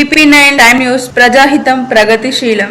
BP nine time news ప్రజాహితం ప్రగతిశీలం.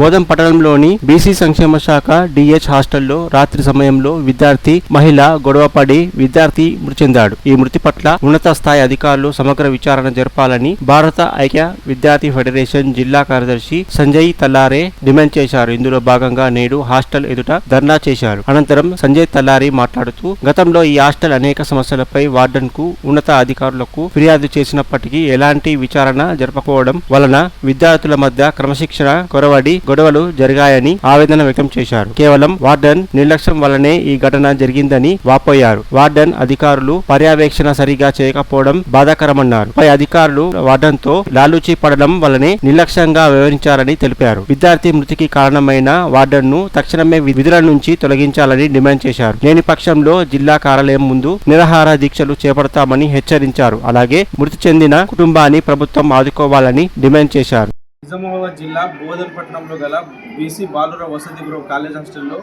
బోధం పట్టణంలోని బీసీ సంక్షేమ శాఖ డిహెచ్ హాస్టల్లో రాత్రి సమయంలో విద్యార్థి మహిళ గొడవపడి విద్యార్థి మృతి చెందాడు. ఈ మృతి పట్ల ఉన్నత స్థాయి అధికారులు సమగ్ర విచారణ జరపాలని భారత ఐక్య విద్యార్థి ఫెడరేషన్ జిల్లా కార్యదర్శి సంజయ్ తల్లారే డిమాండ్ చేశారు. ఇందులో భాగంగా నేడు హాస్టల్ ఎదుట ధర్నా చేశారు. అనంతరం సంజయ్ తల్లారి మాట్లాడుతూ గతంలో ఈ హాస్టల్ అనేక సమస్యలపై వార్డెన్కు ఉన్నత అధికారులకు ఫిర్యాదు చేసినప్పటికీ ఎలాంటి విచారణ జరపకపోవడం వలన విద్యార్థుల మధ్య క్రమశిక్షణ కొరవడి గొడవలు జరిగాయని ఆవేదన వ్యక్తం చేశారు. కేవలం వార్డెన్ నిర్లక్ష్యం వల్లనే ఈ ఘటన జరిగిందని వాపోయారు. వార్డెన్ అధికారులు పర్యవేక్షణ సరిగా చేయకపోవడం బాధాకరమన్నారు. పై అధికారులు వార్డెన్తో లాలూచి పడడం వల్లనే నిర్లక్ష్యంగా వ్యవహరించారని తెలిపారు. విద్యార్థి మృతికి కారణమైన వార్డెన్ను తక్షణమే విధుల నుంచి తొలగించాలని డిమాండ్ చేశారు. లేని పక్షంలో జిల్లా కార్యాలయం ముందు నిరాహార దీక్షలు చేపడతామని హెచ్చరించారు. అలాగే మృతి చెందిన కుటుంబాన్ని ప్రభుత్వం ఆదుకోవాలని డిమాండ్ చేశారు. నిజామాబాద్ జిల్లా బోధనపట్నంలో గల బీసీ బాలుర వసతి గృహ కాలేజ్ హాస్టల్లో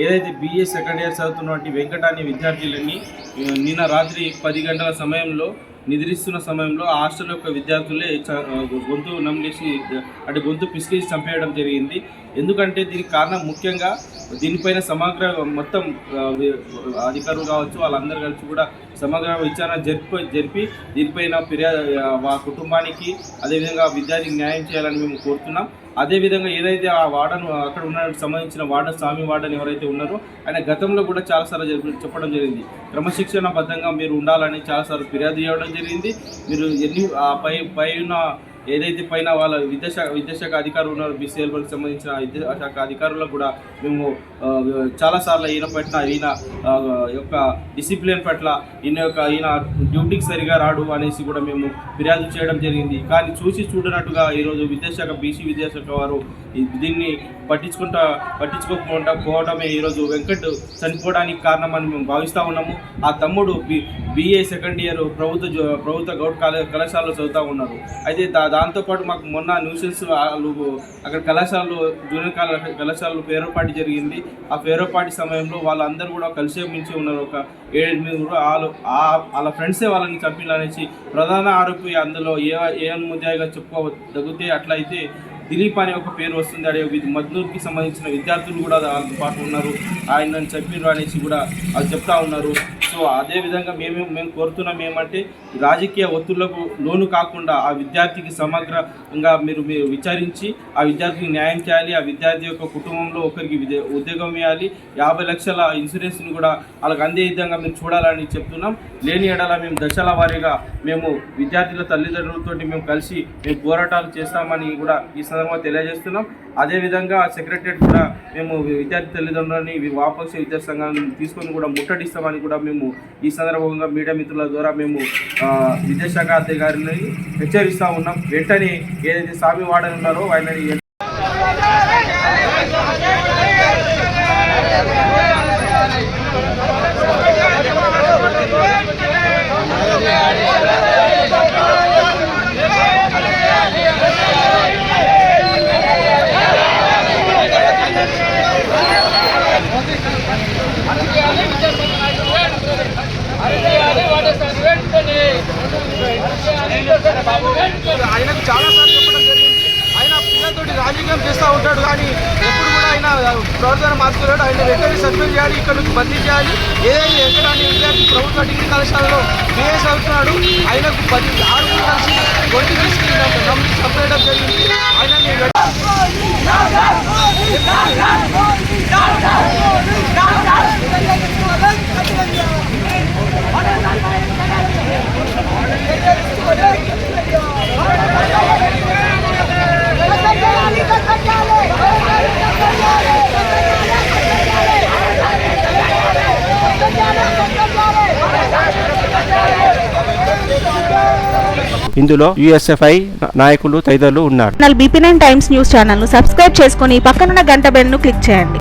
ఏదైతే బీఏ సెకండ్ ఇయర్ చదువుతున్నటువంటి వెంకట విద్యార్థులని నిన్న రాత్రి పది గంటల సమయంలో నిద్రిస్తున్న సమయంలో హాస్టల్ యొక్క విద్యార్థులే గొంతు నమిలేసి అంటే గొంతు పిసికేసి చంపేయడం జరిగింది. ఎందుకంటే దీనికి కారణం ముఖ్యంగా దీనిపైన సమగ్ర మొత్తం అధికారులు కావచ్చు వాళ్ళందరూ కలిసి కూడా సమగ్ర విచారణ జరిపి జరిపి దీనిపైన ఫిర్యాదు మా కుటుంబానికి అదేవిధంగా విద్యార్థికి న్యాయం చేయాలని మేము కోరుతున్నాం. అదేవిధంగా ఏదైతే ఆ వార్డన్ అక్కడ ఉన్న సంబంధించిన వార్డన్ స్వామి వార్డన్ ఎవరైతే ఉన్నారో ఆయన గతంలో కూడా చాలాసార్లు చెప్ప- చెప్పడం జరిగింది. క్రమశిక్షణ బద్ధంగా మీరు ఉండాలని చాలాసార్లు ఫిర్యాదు చేయడం జరిగింది. మీరు ఎన్ని ఆ పై పైన ఏదైతే పైన వాళ్ళ విద్యాశాఖ విద్యాశాఖ అధికారులు ఉన్నారో బీసీఎల్కి సంబంధించిన విద్యాశాఖ అధికారులకు కూడా మేము చాలాసార్లు ఈయన పట్ల ఈయన యొక్క డిసిప్లిన్ పట్ల ఈయన యొక్క ఈయన డ్యూటీకి సరిగా రాడు అనేసి కూడా మేము ఫిర్యాదు చేయడం జరిగింది. కానీ చూసి చూడనట్టుగా ఈరోజు విద్యాశాఖ బీసీ విద్యాశాఖ వారు దీన్ని పట్టించుకుంటా పట్టించుకోకుండా పోవడమే ఈరోజు వెంకట్ చనిపోవడానికి కారణమని మేము భావిస్తూ ఉన్నాము. ఆ తమ్ముడు బి బీఏ సెకండ్ ఇయర్ ప్రభుత్వ ప్రభుత్వ గౌడ్ కాలే కళాశాలలో చదువుతూ ఉన్నారు. అయితే దా దాంతోపాటు మాకు మొన్న న్యూసెన్స్ వాళ్ళు అక్కడ కళాశాలలో జూనియర్ కళా కళాశాలలో పేరోపాటి జరిగింది. ఆ పేరోపాటి సమయంలో వాళ్ళందరూ కూడా కలిసే మించి ఉన్నారు. ఒక ఏడెనిమిది కూడా వాళ్ళు వాళ్ళ ఫ్రెండ్సే వాళ్ళని చంపిలనేసి ప్రధాన ఆరోపి అందులో ఏ ఏ ముద్దాయిగా చెప్పుకోదగితే అట్లయితే దిలీప్ అనే ఒక పేరు వస్తుంది. అడే విద్ మద్నూర్కి సంబంధించిన విద్యార్థులు కూడా దాంతో పాటు ఉన్నారు. ఆయన చంపిరు అనేసి కూడా అది చెప్తా ఉన్నారు. సో అదే విధంగా మేము మేము కోరుతున్నాం ఏమంటే రాజకీయ ఒత్తిళ్ళకు లోను కాకుండా ఆ విద్యార్థికి సమగ్రంగా మీరు మీరు విచారించి ఆ విద్యార్థికి న్యాయం చేయాలి ఆ విద్యార్థి యొక్క కుటుంబంలో ఒకరికి విద్య- ఉద్యోగం ఇవ్వాలి. యాభై లక్షల ఇన్సూరెన్స్ని కూడా వాళ్ళకి అందే విధంగా మేము చూడాలని చెప్తున్నాం. లేని ఎడల మేము దశల వారీగా మేము విద్యార్థుల తల్లిదండ్రులతో మేము కలిసి మేము పోరాటాలు చేస్తామని కూడా ఈ సందర్భంగా తెలియజేస్తున్నాం. అదేవిధంగా సెక్రటరియట్ కూడా మేము విద్యార్థి తల్లిదండ్రులని వాపక్ష విద్యార్థి సంఘాన్ని తీసుకొని కూడా ముట్టడిస్తామని కూడా మేము ఈ సందర్భంగా మీడియా మిత్రుల ద్వారా మేము విద్యాశాఖ అధికారులని హెచ్చరిస్తూ ఉన్నాం. వెంటనే ఏదైతే స్వామి వాడని ఉన్నారో ఆయనని ఉంటాడు కానీ ఎప్పుడు కూడా ఆయన ప్రవర్తన మార్చుకోలేడు ఆయన వెంటనే సస్పెండ్ చేయాలి ఇక్కడ నుంచి బదిలీ చేయాలి ఏదైతే ఎక్కడాన్ని విద్యార్థి ప్రభుత్వ డిగ్రీ కళాశాలలో బిఎస్ అవుతున్నాడు ఆయనకు పది ఆరుగురు కలిసి ఒంటి కలిసి నమ్మి చంపేయడం జరిగింది ఆయనని ఇందులో యుఎస్ఎఫ్ఐ నాయకులు తదితరులు ఉన్నారు. బీపీ నైన్ టైమ్స్ న్యూస్ ఛానల్ను సబ్స్క్రైబ్ చేసుకొని పక్కనున్న గంట బెల్ను క్లిక్ చేయండి.